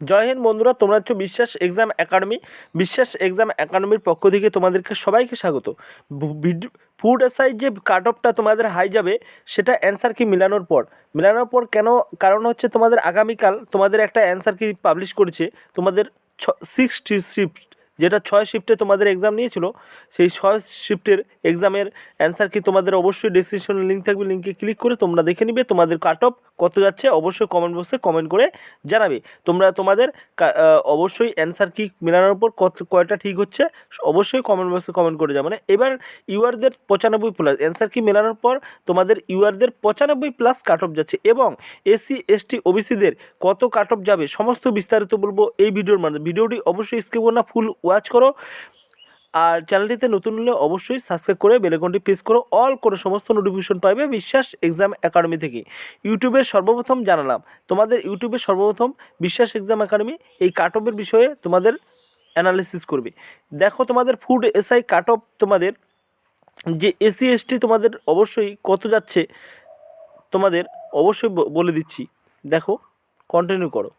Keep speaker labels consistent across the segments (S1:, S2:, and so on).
S1: জয় হিন্দ বন্ধুরা, তোমরা হচ্ছে বিশ্বাস এক্সাম একাডেমি, বিশ্বাস এক্সাম একাডেমির পক্ষ থেকে তোমাদেরকে সবাইকে স্বাগত। ফুড এসআই যে কাট অফটা তোমাদের হাই যাবে, সেটা অ্যান্সার কি মিলানোর পর? মিলানোর পর কেন, কারণ হচ্ছে তোমাদের আগামীকাল তোমাদের একটা অ্যান্সার কি পাবলিশ করেছে, তোমাদের ছ সিক্স শিফট যেটা ছয় শিফটে তোমাদের এক্সাম নিয়েছিল, সেই ছয় শিফটের এক্সামের অ্যান্সার কি তোমাদের অবশ্যই ডেসক্রিপশনে লিঙ্ক থাকবে লিঙ্কে ক্লিক করে তোমরা দেখে নিবে তোমাদের কাট অফ কত যাচ্ছে, অবশ্যই কমেন্ট বক্সে কমেন্ট করে জানাবে। তোমরা তোমাদের অবশ্যই অ্যান্সার কি মেলানোর পর কত, কয়টা ঠিক হচ্ছে, অবশ্যই কমেন্ট বক্সে কমেন্ট করে যাবে মানে এবার ইউআরদের পঁচানব্বই প্লাস অ্যান্সার কি মেলানোর পর তোমাদের ইউআরদের পঁচানব্বই প্লাস কাট অফ যাচ্ছে এবং এসসি, এসটি, ওবিসিদের কত কাট অফ যাবে, সমস্ত বিস্তারিত বলব এই ভিডিওর মাধ্যমে। ভিডিওটি অবশ্যই স্কিপ না ফুল ওয়াচ করো। আর চ্যানেলটিতে নতুন হলে অবশ্যই সাবস্ক্রাইব করে বেলেকনটি প্রেস করো। অল করে সমস্ত নোটিফিকেশন পাবে বিশ্বাস এক্সাম একাডেমি থেকে। ইউটিউবে সর্বপ্রথম জানালাম। তোমাদের ইউটিউবের সর্বপ্রথম বিশ্বাস এক্সাম একাডেমি এই কাট অফের বিষয়ে তোমাদের অ্যানালিসিস করবে। দেখো তোমাদের ফুড এসআই কাট অফ তোমাদের যে এসসি এসটি তোমাদের অবশ্যই কত যাচ্ছে তোমাদের অবশ্যই বলে দিচ্ছি। দেখো কন্টিনিউ করো।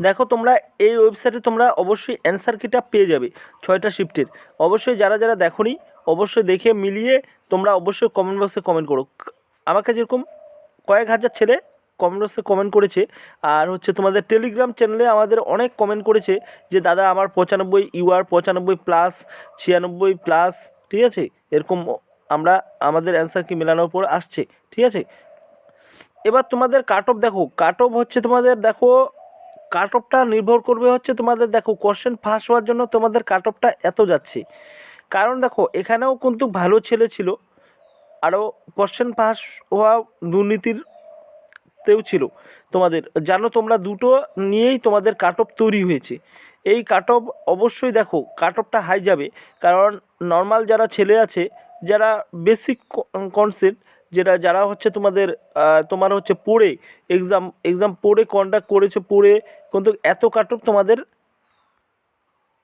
S1: দেখো তোমরা এই ওয়েবসাইটে তোমরা অবশ্যই অ্যান্সার কিটা পেয়ে যাবে ছয়টা শিফটের অবশ্যই যারা যারা দেখোনি, অবশ্যই দেখে মিলিয়ে তোমরা অবশ্যই কমেন্ট বক্সে কমেন্ট করো। আমাকে যেরকম কয়েক হাজার ছেলে কমেন্ট বক্সে কমেন্ট করেছে, আর হচ্ছে তোমাদের টেলিগ্রাম চ্যানেলে আমাদের অনেক কমেন্ট করেছে যে, দাদা, আমার পঁচানব্বই ইউআর পঁচানব্বই প্লাস ছিয়ানব্বই প্লাস ঠিক আছে? এরকম আমরা, আমাদের অ্যান্সার কি মেলানোর পর আসছে, ঠিক আছে? এবার তোমাদের কাট অফ দেখো। কাট অফ হচ্ছে তোমাদের, দেখো কাট অফটা নির্ভর করবে হচ্ছে তোমাদের, দেখো কোশ্চেন ফাঁস হওয়ার জন্য তোমাদের কাট অফটা এত যাচ্ছে। কারণ দেখো, এখানেও কিন্তু ভালো ছেলে ছিল আরও কোশ্চেন পাস হওয়া দুর্নীতির তেও ছিল তোমাদের। জানো, তোমরা দুটো নিয়েই তোমাদের কাট অফ তৈরি হয়েছে। এই কাট অফ অবশ্যই দেখো কাট অফটা হাই যাবে। কারণ নর্মাল যারা ছেলে আছে, যারা বেসিক কনসেপ্ট যেটা যারা হচ্ছে তোমাদের তোমার হচ্ছে পড়ে এক্সাম এক্সাম পড়ে কন্ডাক্ট করেছে পড়ে, কিন্তু এত কাট অফ তোমাদের,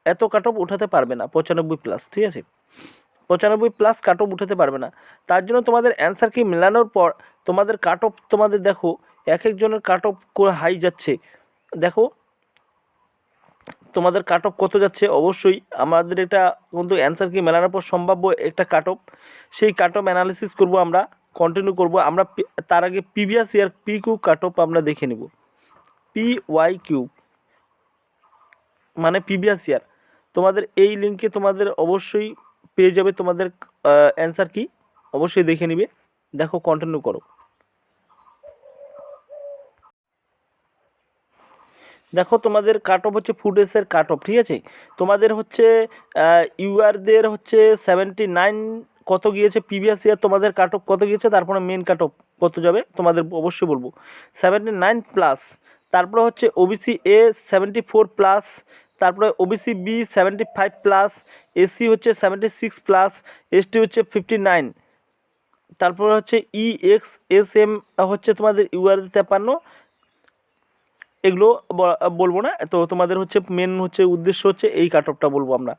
S1: এত কাট অফ উঠাতে পারবে না, পঁচানব্বই প্লাস ঠিক আছে? পঁচানব্বই প্লাস কাট অফ উঠাতে পারবে না। তার জন্য তোমাদের অ্যান্সার কি মেলানোর পর, তোমাদের কাট অফ তোমাদের দেখো, এক একজনের কাট অফ করে হাই যাচ্ছে। দেখো, তোমাদের কাট অফ কত যাচ্ছে? অবশ্যই আমাদের এটা কিন্তু অ্যান্সার কি মেলানোর পর সম্ভাব্য একটা কাট অফ সেই কাট অফ অ্যানালিসিস করব আমরা। কন্টিনিউ করব। আমরা তার আগে previous year P Q cut off আমরা দেখে নেব। পি ওয়াই কিউ মানে প্রিভিয়াস ইয়ার তোমাদের এই লিঙ্কে তোমাদের অবশ্যই পেয়ে যাবে। তোমাদের অ্যান্সার কি? অবশ্যই দেখে নিবে। দেখো কন্টিনিউ করো। দেখো, তোমাদের কাট অফ হচ্ছে ফুডেসের কাট অফ ঠিক আছে? তোমাদের হচ্ছে ইউআরদের হচ্ছে সেভেন্টি নাইন কত গিয়েছে প্রিভিয়াস ইয়ার তোমাদের কাট অফ কত গিয়েছে, তারপরে মেন কাট অফ কত যাবে, তোমাদের অবশ্যই বলব। সেভেন্টি নাইন প্লাস তারপরে হচ্ছে OBC A seventy four plus তারপরে OBC B seventy five plus SC হচ্ছে সেভেন্টি সিক্স প্লাস এসটি হচ্ছে ফিফটি নাইন তারপরে হচ্ছে ই এক্স এস এম হচ্ছে তোমাদের ইউআর তেপান্ন এগুলো বলব না, তো তোমাদের হচ্ছে মেন হচ্ছে উদ্দেশ্য হচ্ছে এই কাট অফটা বলব আমরা।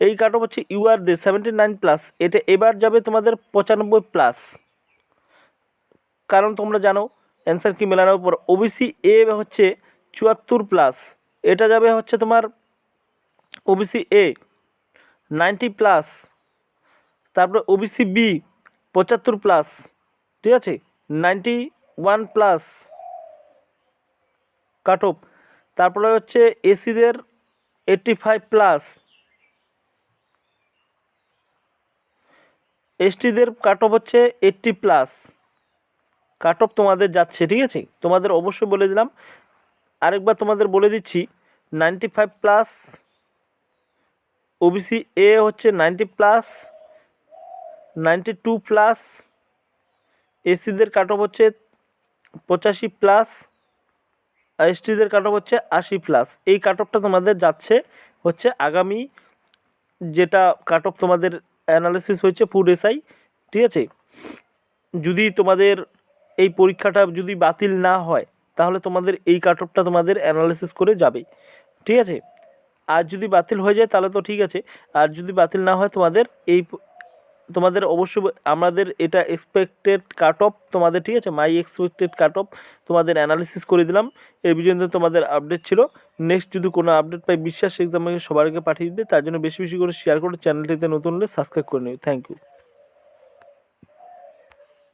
S1: এই কাট হচ্ছে ইউআর দে সেভেন্টি নাইন প্লাস এটা এবার যাবে তোমাদের পঁচানব্বই প্লাস কারণ তোমরা জানো অ্যান্সার কি মেলানোর পর ওবিসি এ হচ্ছে চুয়াত্তর প্লাস এটা যাবে হচ্ছে তোমার ওবিসি এ নাইনটি প্লাস তারপরে ওবিসি বি পঁচাত্তর প্লাস ঠিক আছে? Ninety one plus cut off তারপরে হচ্ছে এসিদের এইট্টি ফাইভ প্লাস এসটিদের কাট অফ হচ্ছে এইট্টি প্লাস কাট অফ তোমাদের যাচ্ছে, ঠিক আছে? তোমাদের অবশ্যই বলে দিলাম। আরেকবার তোমাদের বলে দিচ্ছি ninety five plus OBC A হচ্ছে ninety plus ninety two plus এসিদের cut off হচ্ছে পঁচাশি প্লাস আর এসটিদের কাট অফ হচ্ছে আশি প্লাস এই কাট অফটা তোমাদের যাচ্ছে হচ্ছে আগামী যেটা কাট অফ তোমাদের অ্যানালিসিস হচ্ছে ফুড এসআই ঠিক আছে? যদি তোমাদের এই পরীক্ষাটা যদি বাতিল না হয়, তাহলে তোমাদের এই কাট অফটা তোমাদের অ্যানালিসিস করে যাবে, ঠিক আছে? আর যদি বাতিল হয়ে যায়, তাহলে তো ঠিক আছে। আর যদি বাতিল না হয়, তোমাদের এই তোমাদের অবশ্যই আমাদের এটা এক্সপেক্টেড কাট অফ তোমাদের, ঠিক আছে? মাই এক্সপেক্টেড কাট অফ তোমাদের অ্যানালিসিস করে দিলাম। এই পর্যন্ত তোমাদের আপডেট ছিল। নেক্সট যদি কোনো আপডেট পাই, বিশ্বাস এক্সামে সবার আগে পাঠিয়ে দিবে। তার জন্য বেশি বেশি করে শেয়ার করে চ্যানেলটিতে নতুন হলে সাবস্ক্রাইব করে নেবে থ্যাংক ইউ